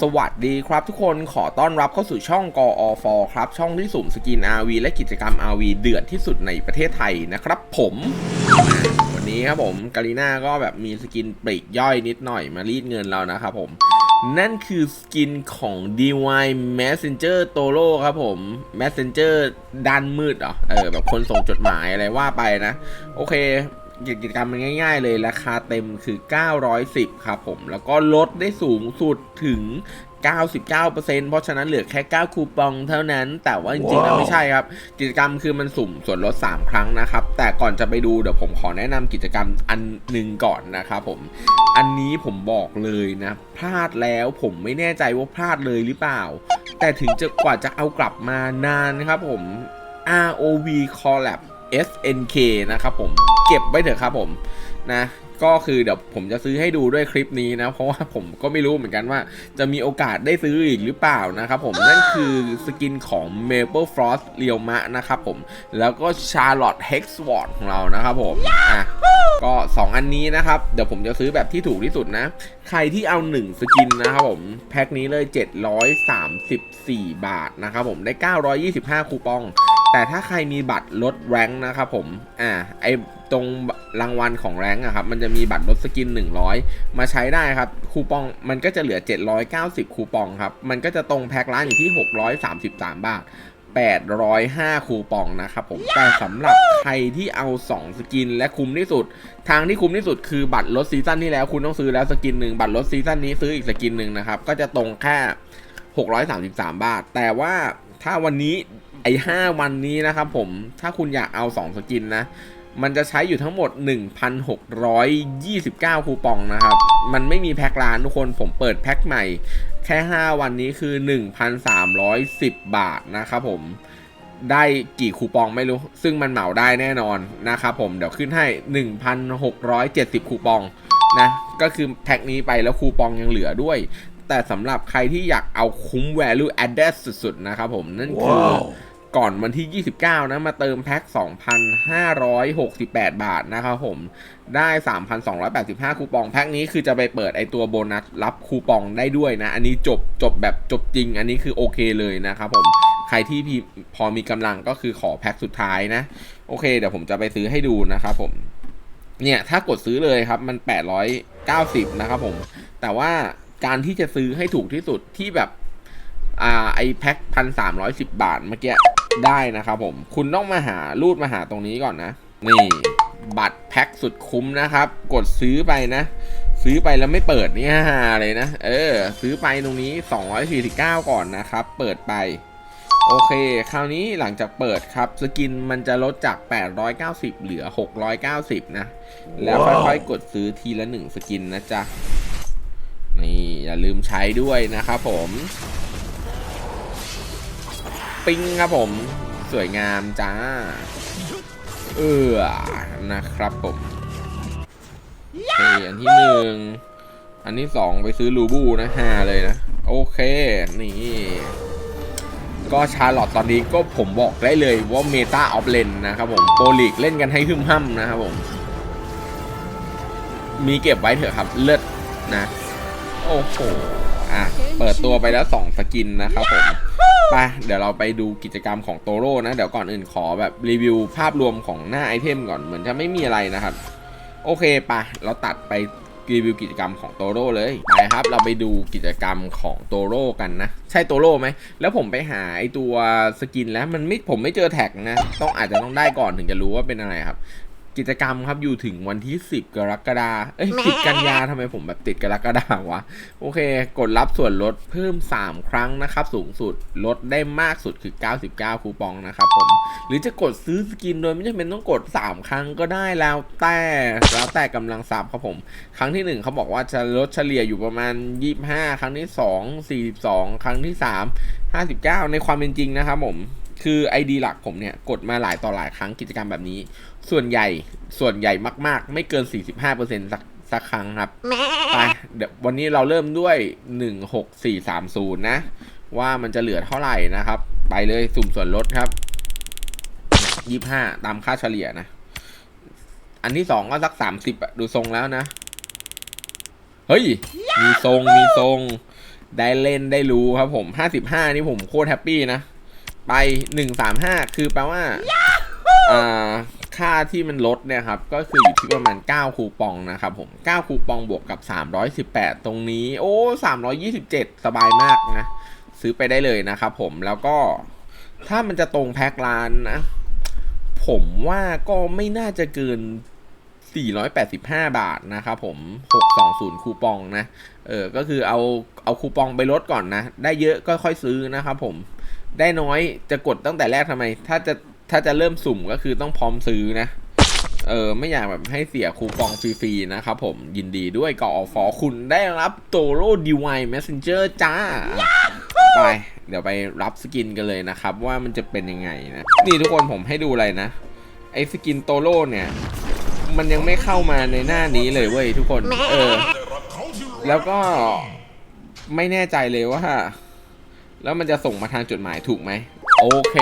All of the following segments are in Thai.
สวัสดีครับทุกคนขอต้อนรับเข้าสู่ช่องกอฟครับ ช่องที่สุ่มสกิน RV และกิจกรรม RV เดือดที่สุดในประเทศไทยนะครับ ผม วันนี้ครับผมกาลิน่าก็แบบมีสกินปลีกย่อยนิดหน่อยมารีดเงินเรานะครับผม นั่นคือสกินของ DY Messenger Toro ครับผม Messenger ด้านมืดเหรอเออแบบคนส่งจดหมายอะไรว่าไปนะ โอเค กิจกรรมมันง่าย ๆ เลยราคาเต็มคือ 910 ครับผม แล้วก็ลดได้สูงสุดถึง 99%เพราะฉะนั้นเหลือแค่ 9 คูปองเท่านั้น แต่ว่าจริงๆแล้วไม่ใช่ครับ กิจกรรมคือมันสุ่มส่วนลด 3 ครั้งนะครับ แต่ก่อนจะไปดูเดี๋ยวผมขอแนะนำกิจกรรมอันหนึ่งก่อนนะครับผม อันนี้ผมบอกเลยนะ พลาดแล้วผมไม่แน่ใจว่าพลาดเลยหรือเปล่า แต่ถึงจะกว่าจะเอากลับมานานนะครับผม ROV Collab SNK นะครับผมเก็บไว้เถอะครับผมนะ ก็คือเดี๋ยวผมจะซื้อให้ดูด้วยคลิปนี้นะ เพราะว่าผมก็ไม่รู้เหมือนกันว่า จะมีโอกาสได้ซื้ออีกหรือเปล่านะครับผมนั่นคือสกินของ Maple Frost เรียวมะนะครับผมแล้วก็ Charlotte Hexward ของเรานะครับผมอะก็ 2 อันนี้นะครับ เดี๋ยวผมจะซื้อแบบที่ถูกที่สุดนะ ใครที่เอา 1 สกินนะครับผม แพ็คนี้เลย 734 บาทนะครับผม ได้ 925 คูปอง แต่ถ้าใครมีบัตรลดแรงค์นะครับผม อ่าไอ ตรงรางวัลของแรงอะครับ มันจะมีบัตรลดสกิน 100 มาใช้ได้ครับ คูปองมันก็จะเหลือ 790 คูปองครับ มันก็จะตรงแพ็คร้านอยู่ที่ 633 บาท 805 คูปองนะครับผม แต่สำหรับใครที่เอา 2 สกินและคุ้มที่สุด ทางที่คุ้มที่สุดคือบัตรลดซีซั่นที่แล้วคุณต้องซื้อแล้วสกินหนึ่งบัตรลดซีซั่นนี้ซื้ออีกสกินหนึ่งนะครับ ก็จะตรงแค่ 633 บาท แต่ว่าถ้าวันนี้ไอ้5วันนี้นะครับผม ถ้าคุณอยากเอา 2 สกินนะ มันจะใช้อยู่ทั้งหมด 1,629 คูปองนะครับ มันไม่มีแพ็คร้านทุกคน ผมเปิดแพ็คใหม่ แค่ 5 วันนี้คือ 1,310 บาทนะครับผม ได้กี่คูปองไม่รู้ ซึ่งมันเหมาได้แน่นอนนะครับผม เดี๋ยวขึ้นให้ 1,670 คูปองนะ ก็คือแพ็คนี้ไปแล้วคูปองยังเหลือด้วย แต่สำหรับใครที่อยากเอาคุ้ม value added สุดๆนะครับผม นั่นคือ ก่อนวันที่ 29 นะ มาเติมแพ็ค 2,568 บาทนะครับผม ได้ 3,285 คูปอง แพ็คนี้คือจะไปเปิดไอตัวโบนัสรับคูปองได้ด้วยนะ อันนี้จบจบแบบจบจริง อันนี้คือโอเคเลยนะครับผม ใครที่พพอมีกำลังก็คือขอแพ็คสุดท้ายนะ โอเค เดี๋ยวผมจะไปซื้อให้ดูนะครับผม เนี่ย ถ้ากดซื้อเลยครับ มัน 890 นะครับผม แต่ว่าการที่จะซื้อให้ถูกที่สุดที่แบบอ่าไอแพ็คพันสามร้อยสิบบาทเมื่อกี้ ได้นะครับผม คุณต้องมาหารูดมาหาตรงนี้ก่อนนะ นี่บัตรแพ็คสุดคุ้มนะครับ กดซื้อไปนะ ซื้อไปแล้วไม่เปิดนี่ฮาเลยนะ เออ ซื้อไปตรงนี้ 249 ก่อนนะครับ เปิดไป โอเค คราวนี้หลังจากเปิดครับ สกินมันจะลดจาก 890 เหลือ 690 นะ แล้วค่อยๆ กดซื้อทีละ 1 สกินนะจ๊ะ นี่อย่าลืมใช้ด้วยนะครับผม ปิ้งครับผม สวยงามจ้า เออนะครับผมโอเคอันที่หนึ่งอันที่สองไปซื้อลูบูนะฮาเลยนะ โอเค นี่ ก็ชาร์ลอตตอนนี้ก็ผมบอกได้เลยว่าเมตาออฟเลนนะครับผมโปรลีกเล่นกันให้หึ่มห้ำนะครับผม มีเก็บไว้เถอะครับ เลิศนะ โอ้โห อะ เปิดตัวไปแล้ว2สกินนะครับผม ปเดี๋ยวเราไปดูกิจกรรมของโตโร่นะ เดี๋ยวก่อนอื่นขอแบบรีวิวภาพรวมของหน้าไอเทมก่อนเหมือนจะไม่มีอะไรนะครับ โอเคปะเราตัดไปรีวิวกิจกรรมของโตโร่เลยไปครับ เราไปดูกิจกรรมของโตโร่กันนะ ใช่โตโร่ไหม แล้วผมไปหาไอตัวสกินแล้วมันไม่ผมไม่เจอแท็กนะ ต้องอาจจะต้องได้ก่อนถึงจะรู้ว่าเป็นอะไรครับ กิจกรรมครับอยู่ถึงวันที่ 10 กรกฎาเอ้ย10กันยาทำไมผมแบบติดกรกฎาวะ โอเค กดรับส่วนลดเพิ่ม 3 ครั้งนะครับ สูงสุดลดได้มากสุดคือ 99 คูปองนะครับผม หรือจะกดซื้อสกินโดยไม่จำเป็นต้องกด 3 ครั้งก็ได้แล้วแต่แล้วแต่กำลังทรัพย์ครับผม ครั้งที่ 1เขาบอกว่าจะลดเฉลี่ยอยู่ประมาณ 25 ครั้งที่ 2 42 ครั้งที่ 3 59 ในความเป็นจริงนะครับผม คือ ID หลักผมเนี่ย กดมาหลายต่อหลายครั้งกิจกรรมแบบนี้ ส่วนใหญ่ส่วนใหญ่มาก ๆ ไม่เกิน 45%สักสักครั้งครับไปเดี๋ยววันนี้เราเริ่มด้วย 16430 นะ ว่ามันจะเหลือเท่าไหร่นะครับ ไปเลยสุ่มส่วนลดครับ 25 ตามค่าเฉลี่ยนะ อันที่สองก็สัก 30อะดูทรงแล้วนะ เฮ้ย มีทรงมีทรง ได้เล่นได้รู้ครับผม 55 นี่ผมโคตรแฮปปี้นะ ไป 135 คือแปลว่าอ่าค่าที่มันลดเนี่ยครับ ก็คืออยู่ที่ประมาณ 9 คูปองนะครับผม 9 คูปองบวกกับ 318 ตรงนี้ โอ้ 327 สบายมากนะ ซื้อไปได้เลยนะครับผมแล้วก็ถ้ามันจะตรงแพ็คร้านนะ ผมว่าก็ไม่น่าจะเกิน 485 บาทนะครับผม 620 คูปองนะ เออ ก็คือเอาเอาคูปองไปลดก่อนนะ ได้เยอะก็ค่อยซื้อนะครับผม ได้น้อยจะกดตั้งแต่แรกทำไม ถ้าจะถ้าจะเริ่มสุ่มก็คือต้องพร้อมซื้อนะ เออไม่อยากแบบให้เสียคูปองฟรีๆนะครับผมยินดีด้วยกอฟอคุณได้รับโตโร่ดีไวายแมสเซนเจอร์จ้า ไป เดี๋ยวไปรับสกินกันเลยนะครับ ว่ามันจะเป็นยังไงนะ นี่ทุกคนผมให้ดูอะไรนะ ไอ้สกินโตโร่เนี่ย มันยังไม่เข้ามาในหน้านี้เลยเว้ยทุกคน เออ แล้วก็ไม่แน่ใจเลยว่า แล้วมันจะส่งมาทางจดหมายถูกไหมโอเค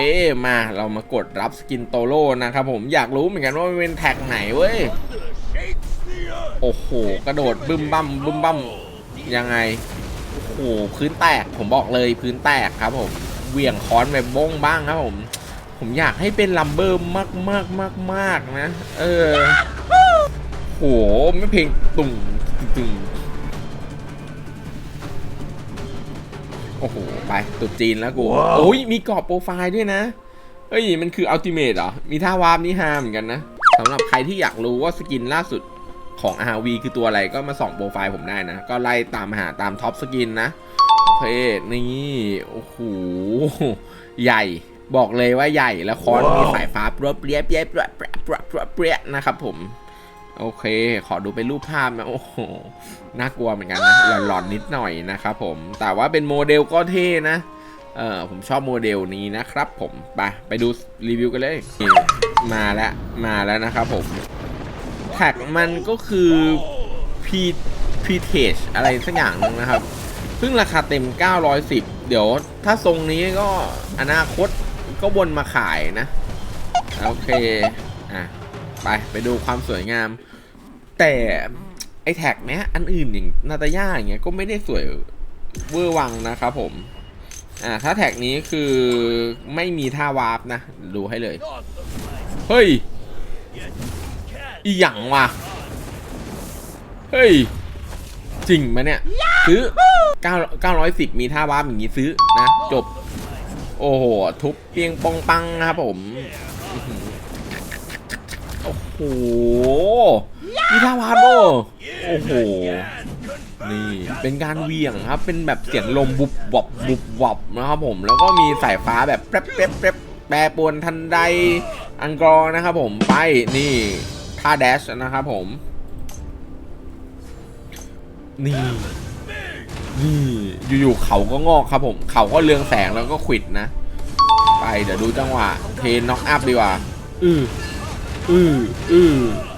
มาเรามากดรับสกินโตโร่นะครับผมอยากรู้เหมือนกันว่ามันเป็นแท็กไหนเว้ยโอ้โห กระโดดบึ้มบั้มบึ้มบั้มยังไงโอ้โหพื้นแตกผมบอกเลยพื้นแตกครับผมเหวี่ยงค้อนแบบบ้งบ้างครับผม ผมอยากให้เป็นลัมเบอร์มากมากมากมากนะ เออโหไม่เพลงตุ่งตึง โอ้โห ไปตุดจีนแล้วกู โอ้ย มีกรอบโปรไฟล์ด้วยนะ เอ้ย มันคืออัลติเมทเหรอ มีท่าวาร์ปนี่ฮาเหมือนกันนะสำหรับใครที่อยากรู้ว่าสกินล่าสุดของ RV คือตัวอะไรก็มาส่องโปรไฟล์ผมได้นะ ก็ไล่ตามหาตามท็อปสกินนะ โอเค นี่ โอ้โห ใหญ่บอกเลยว่าใหญ่แล้วคอนมีสายฟ้าเปรี้ยเปรี้ยเปรี้ยเปรี้ยนะครับผม โอเค ขอดูเป็นรูปภาพนะ โอ้โห น่ากลัวเหมือนกันนะ หลอนๆนิดหน่อยนะครับผม แต่ว่าเป็นโมเดลก็เท่นะ เออผมชอบโมเดลนี้นะครับผม ไป ไปดูรีวิวกันเลย มาแล้ว มาแล้วนะครับผม แท็กมันก็คือ P P t a g e อะไรสักอย่างหนึงนะครับ ซึ่งราคาเต็ม 910 เดี๋ยวถ้าทรงนี้ก็อนาคตก็วนมาขายนะ โอเค อะไป ไปดูความสวยงาม แต่ไอแท็กเนี้ยอันอื่นอย่างนาตาย่าอย่างเงี้ยก็ไม่ได้สวยเวอร์วังนะครับผม อ่าถ้าแท็กนี้คือไม่มีท่าวาร์ปนะ ดูให้เลย เฮ้ย อีหยังวะเฮ้ย จริงไหมเนี่ย ซื้อ 9 910 มีท่าวาร์ปอย่างงี้ซื้อนะ จบ โอ้โห ทุบเปียงปองปังนะครับผม โอ้โห มีท่าวาร์ปโอ้โอ้โห นี่ เป็นการเวียงครับ เป็นแบบเสียงลมบุบวับบุบวับนะครับผม แล้วก็มีสายฟ้าแบบแป๊บแป๊บแป๊บแปรปรวนทันใด อังกอร์นะครับผม ไป นี่ ท่าแดชนะครับผม นี่ นี่ อยู่ๆเขาก็งอกครับผม เขาก็เรืองแสงแล้วก็ขวิดนะ ไป เดี๋ยวดูจังหวะ เทนน็อกอัพดีกว่า อืออืออืออื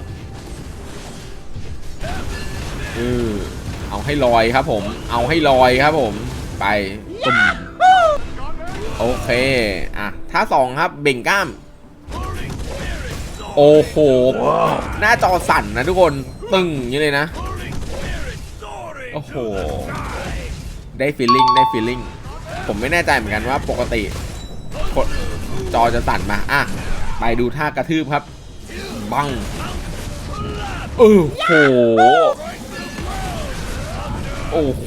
ให้ลอยครับผม เอาให้ลอยครับผม ไปตุ่มโอเค อะ ท่าสองครับ เบ่งกล้าม โอ้โห หน้าจอสั่นนะทุกคน ตึงอย่างนี้เลยนะ โอ้โห ได้ฟีลลิ่ง ได้ฟีลลิ่ง ผมไม่แน่ใจเหมือนกันว่าปกติกดจอจะสั่นมา อะ ไปดูท่ากระทืบครับ บังเออโห โอ้โห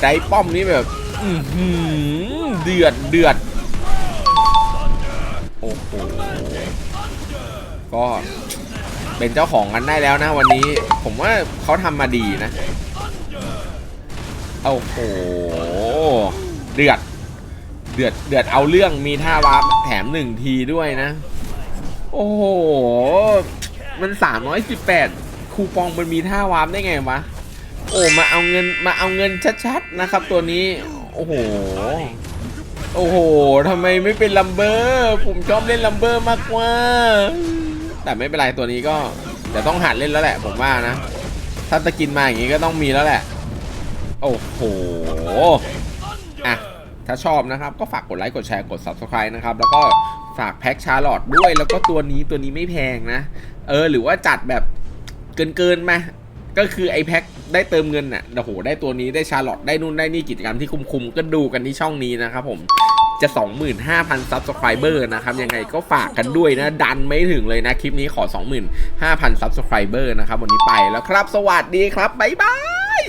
ใจป้อมนี้แบบอืหือเดือดเดือด โอ้โห ก็เป็นเจ้าของกันได้แล้วนะวันนี้ ผมว่าเขาทำมาดีนะ โอ้โห เดือด เดือด เดือดเอาเรื่องมีท่าวาร์ปแถมหนึ่งทีด้วยนะ โอ้โห มันสามร้อยสิบแปด คูปองมันมีท่าวาร์ปได้ไงวะ โอ้มาเอาเงินมาเอาเงินชัดๆนะครับตัวนี้ โอ้โห โอ้โหทำไมไม่เป็นลัมเบอร์ ผมชอบเล่นลัมเบอร์มากกว่า แต่ไม่เป็นไรตัวนี้ก็เดี๋ยวต้องหัดเล่นแล้วแหละ ผมว่านะ ถ้าจะกินมาอย่างนี้ก็ต้องมีแล้วแหละ โอ้โหอะถ้าชอบนะครับ ก็ฝากกดไลค์กดแชร์กด subscribe นะครับ แล้วก็ฝากแพ็คชาร์ลอตด้วยแล้วก็ตัวนี้ตัวนี้ไม่แพงนะ เออ หรือว่าจัดแบบ เกินเกินมาก็คือไอแพ็คได้เติมเงินน่ะโอ้โห ได้ตัวนี้ได้ชาร์ลอตได้นู่นได้นี่กิจกรรมที่คุ้มๆก็ดูกันที่ช่องนี้นะครับผมจะ 25,000 Subscriber นะครับ ยังไงก็ฝากกันด้วยนะ ดันไม่ถึงเลยนะ คลิปนี้ขอ 25,000 Subscriber นะครับ วันนี้ไปแล้วครับ สวัสดีครับ บ๊ายบาย